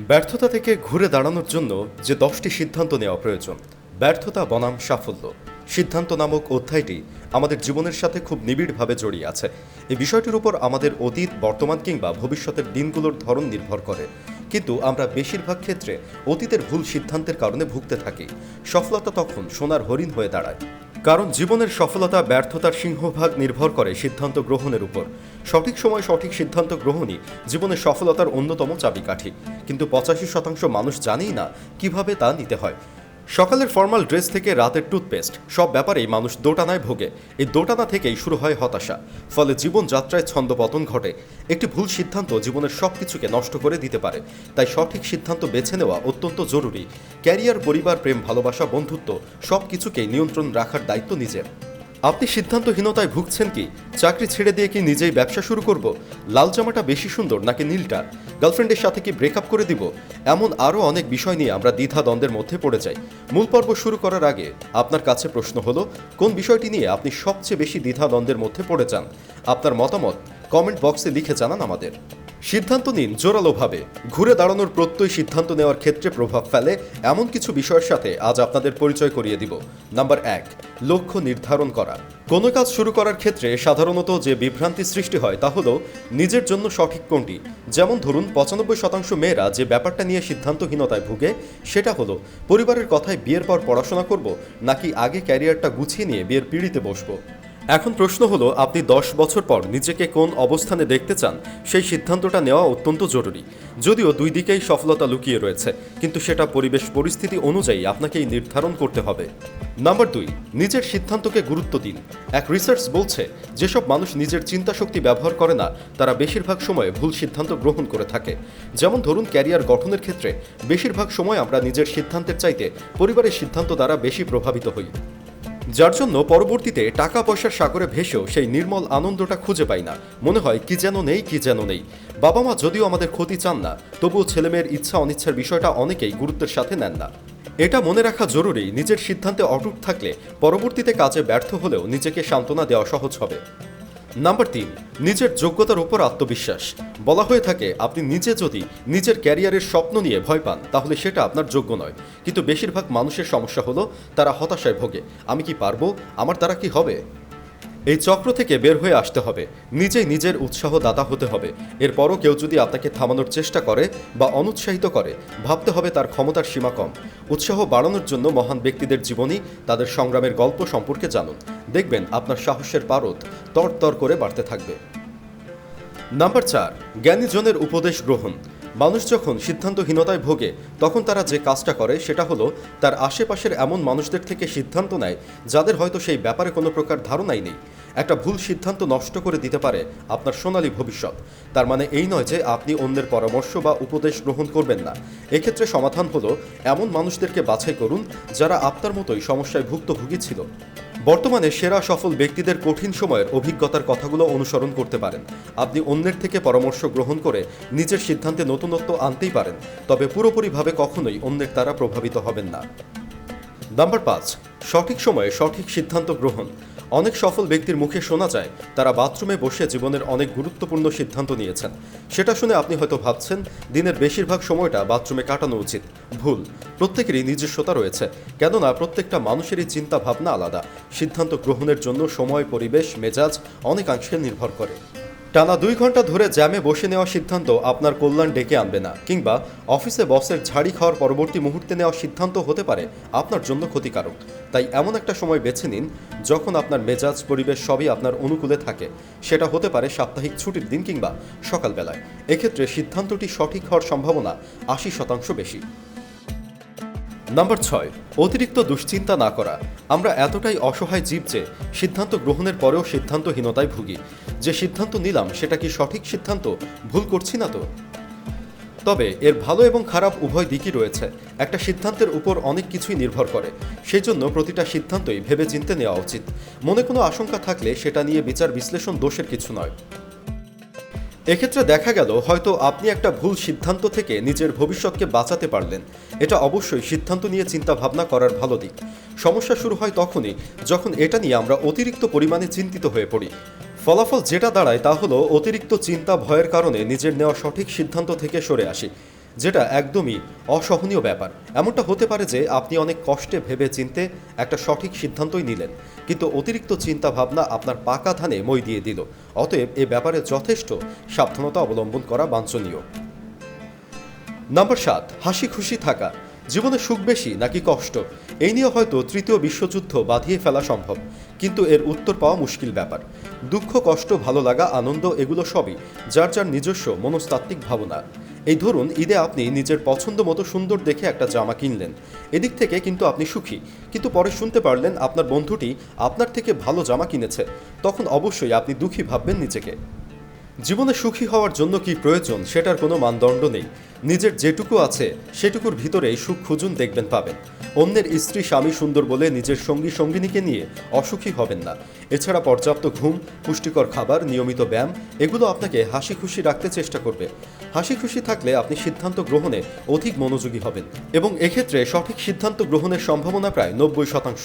ব্যর্থতা থেকে ঘুরে দাঁড়ানোর জন্য যে দশটি সিদ্ধান্ত নেওয়া প্রয়োজন, ব্যর্থতা, বনাম, সাফল্য। সিদ্ধান্ত নামক অধ্যায়টি আমাদের জীবনের সাথে খুব নিবিড়ভাবে জড়িয়ে আছে। এই বিষয়টির উপর আমাদের অতীত, বর্তমান কিংবা ভবিষ্যতের দিনগুলোর ধরন নির্ভর করে। কিন্তু আমরা বেশিরভাগ ক্ষেত্রে অতীতের ভুল সিদ্ধান্তের কারণে ভুগতে থাকি। সফলতা তখন সোনার হরিণ হয়ে দাঁড়ায়। কারণ জীবনের সফলতা, ব্যর্থতার সিংহভাগ নির্ভর করে সিদ্ধান্ত গ্রহণের উপর। সঠিক সময় সঠিক সিদ্ধান্ত গ্রহণই জীবনের সফলতার অন্যতম চাবিকাঠি। কিন্তু পঁচাশি শতাংশ মানুষ জানেই না কীভাবে তা নিতে হয়। সকালের ফর্মাল ড্রেস থেকে রাতের টুথপেস্ট, সব ব্যাপারেই মানুষ দোটানায় ভোগে। এই দোটানা থেকেই শুরু হয় হতাশা। ফলে জীবনযাত্রায় ছন্দপতন ঘটে। একটি ভুল সিদ্ধান্ত জীবনের সব কিছুকে নষ্ট করে দিতে পারে। তাই সঠিক সিদ্ধান্ত বেছে নেওয়া অত্যন্ত জরুরি। ক্যারিয়ার, পরিবার, প্রেম, ভালোবাসা, বন্ধুত্ব সব কিছুকেই নিয়ন্ত্রণ রাখার দায়িত্ব নিজের। আপনি সিদ্ধান্তহীনতায় ভুগছেন কি? চাকরি ছেড়ে দিয়ে কি নিজেই ব্যবসা শুরু করব? লাল জামাটা বেশি সুন্দর নাকি নীলটা? গার্লফ্রেন্ডের সাথে কি ব্রেকআপ করে দিব? এমন আরও অনেক বিষয় নিয়ে আমরা দ্বিধা দ্বন্দ্বের মধ্যে পড়ে যাই। মূল পর্ব শুরু করার আগে আপনার কাছে প্রশ্ন হলো, কোন বিষয়টি নিয়ে আপনি সবচেয়ে বেশি দ্বিধা দ্বন্দ্বের মধ্যে পড়ে যান? আপনার মতামত কমেন্ট বক্সে লিখে জানান আমাদের। সিদ্ধান্ত নিন জোরালোভাবে। ঘুরে দাঁড়ানোর প্রত্যয় সিদ্ধান্ত নেওয়ার ক্ষেত্রে প্রভাব ফেলে, এমন কিছু বিষয়ের সাথে আজ আপনাদের পরিচয় করিয়ে দিব। নাম্বার এক, লক্ষ্য নির্ধারণ করা। কোনো কাজ শুরু করার ক্ষেত্রে সাধারণত যে বিভ্রান্তি সৃষ্টি হয় তা হলো নিজের জন্য সঠিক কোনটি। যেমন ধরুন, পঁচানব্বই শতাংশ মেয়েরা যে ব্যাপারটা নিয়ে সিদ্ধান্তহীনতায় ভুগে, সেটা হলো, পরিবারের কথায় বিয়ের পর পড়াশোনা করব, নাকি আগে ক্যারিয়ারটা গুছিয়ে নিয়ে বিয়ের পিড়িতে বসবো? এখন প্রশ্ন হলো, আপনি দশ বছর পর নিজেকে কোন অবস্থানে দেখতে চান? সেই সিদ্ধান্তটা নেওয়া অত্যন্ত জরুরি। যদিও দুই দিকেই সফলতা লুকিয়ে রয়েছে, কিন্তু সেটা পরিবেশ পরিস্থিতি অনুযায়ী আপনাকেই নির্ধারণ করতে হবে। নাম্বার দুই, নিজের সিদ্ধান্তকে গুরুত্ব দিন। এক রিসার্চ বলছে, যেসব মানুষ নিজের চিন্তা শক্তি ব্যবহার করে না, তারা বেশিরভাগ সময়ে ভুল সিদ্ধান্ত গ্রহণ করে থাকে। যেমন ধরুন, ক্যারিয়ার গঠনের ক্ষেত্রে, বেশিরভাগ সময় আমরা নিজের সিদ্ধান্তের চাইতে পরিবারের সিদ্ধান্ত দ্বারা বেশি প্রভাবিত হই। যার জন্য পরবর্তীতে টাকা পয়সার সাগরে ভেসেও সেই নির্মল আনন্দটা খুঁজে পাই না। মনে হয়, কি যেন নেই, কি যেন নেই। বাবা মা যদিও আমাদের ক্ষতি চান না, তবুও ছেলেমেয়ের ইচ্ছা অনিচ্ছার বিষয়টা অনেকেই গুরুত্বের সাথে নেন না। এটা মনে রাখা জরুরি, নিজের সিদ্ধান্তে অটুট থাকলে পরবর্তীতে কাজে ব্যর্থ হলেও নিজেকে সান্ত্বনা দেওয়া সহজ হবে। নাম্বার তিন, নিজের যোগ্যতার উপর আত্মবিশ্বাস। বলা হয়ে থাকে, আপনি নিজে যদি নিজের ক্যারিয়ারের স্বপ্ন নিয়ে ভয় পান, তাহলে সেটা আপনার যোগ্য নয়। কিন্তু বেশিরভাগ মানুষের সমস্যা হলো, তারা হতাশায় ভোগে। আমি কি পারব? আমার দ্বারা কি হবে? এই চক্র থেকে বের হয়ে আসতে হবে। নিজেই নিজের উৎসাহ দাতা হতে হবে। এরপরও কেউ যদি আপনাকে থামানোর চেষ্টা করে বা অনুৎসাহিত করে, ভাবতে হবে তার ক্ষমতার সীমা কম। উৎসাহ বাড়ানোর জন্য মহান ব্যক্তিদের জীবনী, তাদের সংগ্রামের গল্প সম্পর্কে জানুন। দেখবেন আপনার সাহসের পারদ তরতর করে বাড়তে থাকবে। নাম্বার চার, জ্ঞানীজনের উপদেশ গ্রহণ। মানুষ যখন সিদ্ধান্তহীনতায় ভোগে, তখন তারা যে কাজটা করে সেটা হলো তার আশেপাশের এমন মানুষদের থেকে সিদ্ধান্ত নেয়, যাদের হয়তো সেই ব্যাপারে কোনো প্রকার ধারণাই নেই। একটা ভুল সিদ্ধান্ত নষ্ট করে দিতে পারে আপনার সোনালী ভবিষ্যৎ। তার মানে এই নয় যে আপনি অন্যের পরামর্শ বা উপদেশ গ্রহণ করবেন না। এক্ষেত্রে সমাধান হলো এমন মানুষদেরকে বাছাই করুন যারা আপনার মতোই সমস্যায় ভুক্তভোগী ছিল। বর্তমানে সেরা সফল ব্যক্তিদের কঠিন সময়ের অভিজ্ঞতার কথাগুলো অনুসরণ করতে পারেন। আপনি অন্যের থেকে পরামর্শ গ্রহণ করে নিজের সিদ্ধান্তে নতুনত্ব আনতেই পারেন, তবে পুরোপুরিভাবে কখনোই অন্যের দ্বারা প্রভাবিত হবেন না। নাম্বার পাঁচ, সঠিক সময়ে সঠিক সিদ্ধান্ত গ্রহণ। অনেক সফল ব্যক্তির মুখে শোনা যায়, তারা বাথরুমে বসে জীবনের অনেক গুরুত্বপূর্ণ সিদ্ধান্ত নিয়েছেন। সেটা শুনে আপনি হয়তো ভাবছেন, দিনের বেশিরভাগ সময়টা বাথরুমে কাটানো উচিত। ভুল। প্রত্যেকেরই নিজস্বতা রয়েছে। কেননা প্রত্যেকটা মানুষেরই চিন্তা ভাবনা আলাদা। সিদ্ধান্ত গ্রহণের জন্য সময়, পরিবেশ, মেজাজ অনেকাংশে নির্ভর করে। টানা দুই ঘণ্টা ধরে জ্যামে বসে নেওয়া সিদ্ধান্ত আপনার কল্যাণ ডেকে আনবে না, কিংবা অফিসে বসের ঝাড়ি খাওয়ার পরবর্তী মুহূর্তে নেওয়া সিদ্ধান্ত হতে পারে আপনার জন্য ক্ষতিকারক। তাই এমন একটা সময় বেছে নিন যখন আপনার মেজাজ, পরিবেশ সবই আপনার অনুকূলে থাকে। সেটা হতে পারে সাপ্তাহিক ছুটির দিন কিংবা সকালবেলায়। এক্ষেত্রে সিদ্ধান্তটি সঠিক হওয়ার সম্ভাবনা আশি শতাংশ বেশি। নাম্বার ছয়, অতিরিক্ত দুশ্চিন্তা না করা। আমরা এতটাই অসহায় জীব যে সিদ্ধান্ত গ্রহণের পরেও সিদ্ধান্তহীনতায় ভুগি। যে সিদ্ধান্ত নিলাম, সেটা কি সঠিক সিদ্ধান্ত? ভুল করছি না তো? তবে এর ভালো এবং খারাপ উভয় দিকই রয়েছে। একটা সিদ্ধান্তের উপর অনেক কিছুই নির্ভর করে। সেই জন্য প্রতিটা সিদ্ধান্তই ভেবে চিনতে নেওয়া উচিত। মনে কোনো আশঙ্কা থাকলে সেটা নিয়ে বিচার বিশ্লেষণ দোষের কিছু নয়। এক্ষেত্রে দেখা গেল হয়তো আপনি একটা ভুল সিদ্ধান্ত থেকে নিজের ভবিষ্যৎকে বাঁচাতে পারলেন। এটা অবশ্যই সিদ্ধান্ত নিয়ে চিন্তা ভাবনা করার ভালো দিক। সমস্যা শুরু হয় তখনই যখন এটা নিয়ে আমরা অতিরিক্ত পরিমাণে চিন্তিত হয়ে পড়ি। ফলাফল যেটা দাঁড়ায় তা হলো অতিরিক্ত চিন্তা ভয়ের কারণে নিজের নেওয়া সঠিক সিদ্ধান্ত থেকে সরে আসি। যেটা একদমই অসহনীয় ব্যাপার। এমনটা হতে পারে যে আপনি অনেক কষ্টে ভেবে চিনতে একটা সঠিক সিদ্ধান্তই নিলেন, কিন্তু অতিরিক্ত চিন্তা ভাবনা আপনার পাকা ধানে মই দিয়ে দিল। অতএব এ ব্যাপারে যথেষ্ট সাবধানতা অবলম্বন করা বাঞ্ছনীয়। নাম্বার সাত, হাসি খুশি থাকা। জীবনে সুখ বেশি নাকি কষ্ট? এই নিয়ে হয়তো তৃতীয় বিশ্বযুদ্ধ বাঁধিয়ে ফেলা সম্ভব, কিন্তু এর উত্তর পাওয়া মুশকিল ব্যাপার। দুঃখ, কষ্ট, ভালো লাগা, আনন্দ, এগুলো সবই যার যার নিজস্ব মনস্তাত্ত্বিক ভাবনা। এই ধরুন, ঈদে আপনি নিজের পছন্দ মতো সুন্দর দেখে একটা জামা কিনলেন। এদিক থেকে কিন্তু আপনি সুখী। কিন্তু পরে শুনতে পারলেন আপনার বন্ধুটি আপনার থেকে ভালো জামা কিনেছে। তখন অবশ্যই আপনি দুঃখী ভাববেন নিজেকে। জীবনে সুখী হওয়ার জন্য কি প্রয়োজন সেটার কোনো মানদণ্ড নেই। নিজের যেটুকু আছে, সেটুকুর ভিতরেই সুখ খুঁজুন দেখবেন পাবেন। অন্যের স্ত্রী, স্বামী সুন্দর বলে নিজের সঙ্গী, সঙ্গিনীকে নিয়ে অসুখী হবেন না। এছাড়া পর্যাপ্ত ঘুম, পুষ্টিকর খাবার, নিয়মিত ব্যায়াম, এগুলো আপনাকে হাসি খুশি রাখতে চেষ্টা করবে। হাসি খুশি থাকলে আপনি সিদ্ধান্ত গ্রহণে অধিক মনোযোগী হবেন এবং এক্ষেত্রে সঠিক সিদ্ধান্ত গ্রহণের সম্ভাবনা প্রায় নব্বই শতাংশ।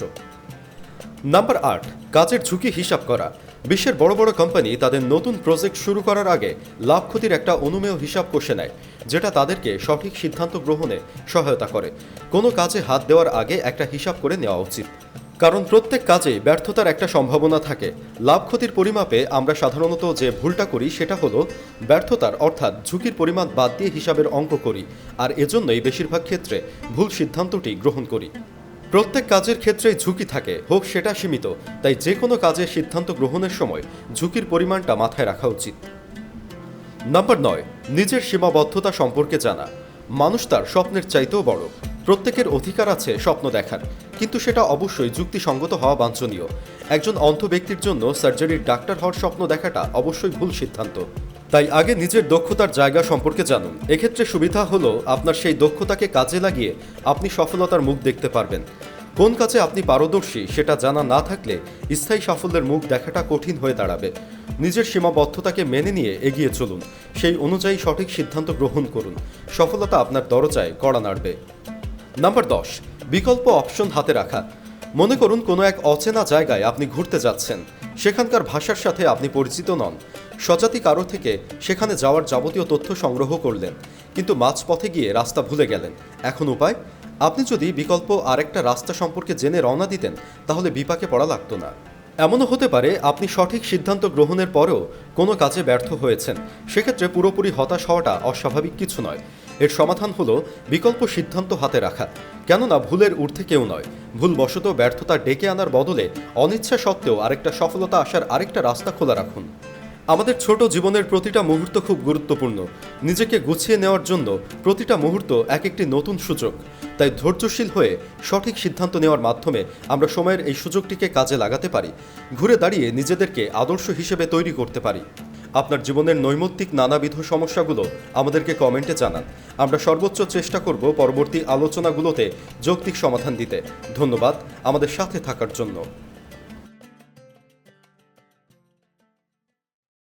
নাম্বার আট, কাজের ঝুঁকি হিসাব করা। বিশ্বের বড় বড় কোম্পানি তাদের নতুন প্রজেক্ট শুরু করার আগে লাভ ক্ষতির একটা অনুমেয় হিসাব কষে নেয়, যেটা তাদেরকে সঠিক সিদ্ধান্ত গ্রহণে সহায়তা করে। কোনো কাজে হাত দেওয়ার আগে একটা হিসাব করে নেওয়া উচিত। কারণ প্রত্যেক কাজে ব্যর্থতার একটা সম্ভাবনা থাকে। লাভ ক্ষতির পরিমাপে আমরা সাধারণত যে ভুলটা করি সেটা হলো ব্যর্থতার অর্থাৎ ঝুঁকির পরিমাণ বাদ দিয়ে হিসাবের অঙ্ক করি আর এজন্যই বেশিরভাগ ক্ষেত্রে ভুল সিদ্ধান্তটি গ্রহণ করি। প্রত্যেক কাজের ক্ষেত্রেই ঝুঁকি থাকে, হোক সেটা সীমিত, তাই যে কোনো কাজে সিদ্ধান্ত গ্রহণের সময় ঝুঁকির পরিমাণটা মাথায় রাখা উচিত। নাম্বার নয়, নিজের সীমাবদ্ধতা সম্পর্কে জানা। মানুষ তার স্বপ্নের চাইতেও বড়। প্রত্যেকের অধিকার আছে স্বপ্ন দেখার। কিন্তু সেটা অবশ্যই যুক্তিসঙ্গত হওয়া বাঞ্ছনীয়। একজন অন্ধ ব্যক্তির জন্য সার্জারির ডাক্তার হওয়ার স্বপ্ন দেখাটা অবশ্যই ভুল সিদ্ধান্ত। তাই আগে নিজের দক্ষতার জায়গা সম্পর্কে জানুন। এক্ষেত্রে সুবিধা হলো আপনার সেই দক্ষতাকে কাজে লাগিয়ে আপনি সফলতার মুখ দেখতে পারবেন। কোন কাজে আপনি পারদর্শী সেটা জানা না থাকলে স্থায়ী সাফল্যের মুখ দেখাটা কঠিন হয়ে দাঁড়াবে। নিজের সীমাবদ্ধতাকে মেনে নিয়ে এগিয়ে চলুন। সেই অনুযায়ী সঠিক সিদ্ধান্ত গ্রহণ করুন। সফলতা আপনার দরজায় কড়া নাড়বে। নাম্বার দশ, বিকল্প অপশন হাতে রাখা। মনে করুন কোনো এক অচেনা জায়গায় আপনি ঘুরতে যাচ্ছেন। সেখানকার ভাষার সাথে আপনি পরিচিত নন। সজাতি কারও থেকে সেখানে যাওয়ার যাবতীয় তথ্য সংগ্রহ করলেন, কিন্তু মাঝপথে গিয়ে রাস্তা ভুলে গেলেন। এখন উপায়? আপনি যদি বিকল্প আরেকটা রাস্তা সম্পর্কে জেনে রওনা দিতেন, তাহলে বিপাকে পড়া লাগতো না। এমনও হতে পারে আপনি সঠিক সিদ্ধান্ত গ্রহণের পরেও কোনো কাজে ব্যর্থ হয়েছেন। সেক্ষেত্রে পুরোপুরি হতাশ হওয়াটা অস্বাভাবিক কিছু নয়। এর সমাধান হলো বিকল্প সিদ্ধান্ত হাতে রাখা। কেননা ভুলের ঊর্ধ্বে কেউ নয়। ভুলবশত ব্যর্থতা ডেকে আনার বদলে অনিচ্ছা সত্ত্বেও আরেকটা সফলতা আসার আরেকটা রাস্তা খোলা রাখুন। আমাদের ছোট জীবনের প্রতিটা মুহূর্ত খুব গুরুত্বপূর্ণ। নিজেকে গুছিয়ে নেওয়ার জন্য প্রতিটা মুহূর্ত এক একটি নতুন সুযোগ। তাই ধৈর্যশীল হয়ে সঠিক সিদ্ধান্ত নেওয়ার মাধ্যমে আমরা সময়ের এই সুযোগটিকে কাজে লাগাতে পারি। ঘুরে দাঁড়িয়ে নিজেদেরকে আদর্শ হিসেবে তৈরি করতে পারি। আপনার জীবনের নৈমিত্তিক নানাবিধ সমস্যাগুলো আমাদেরকে কমেন্টে জানান। আমরা সর্বোচ্চ চেষ্টা করব পরবর্তী আলোচনাগুলোতে যৌক্তিক সমাধান দিতে। ধন্যবাদ আমাদের সাথে থাকার জন্য।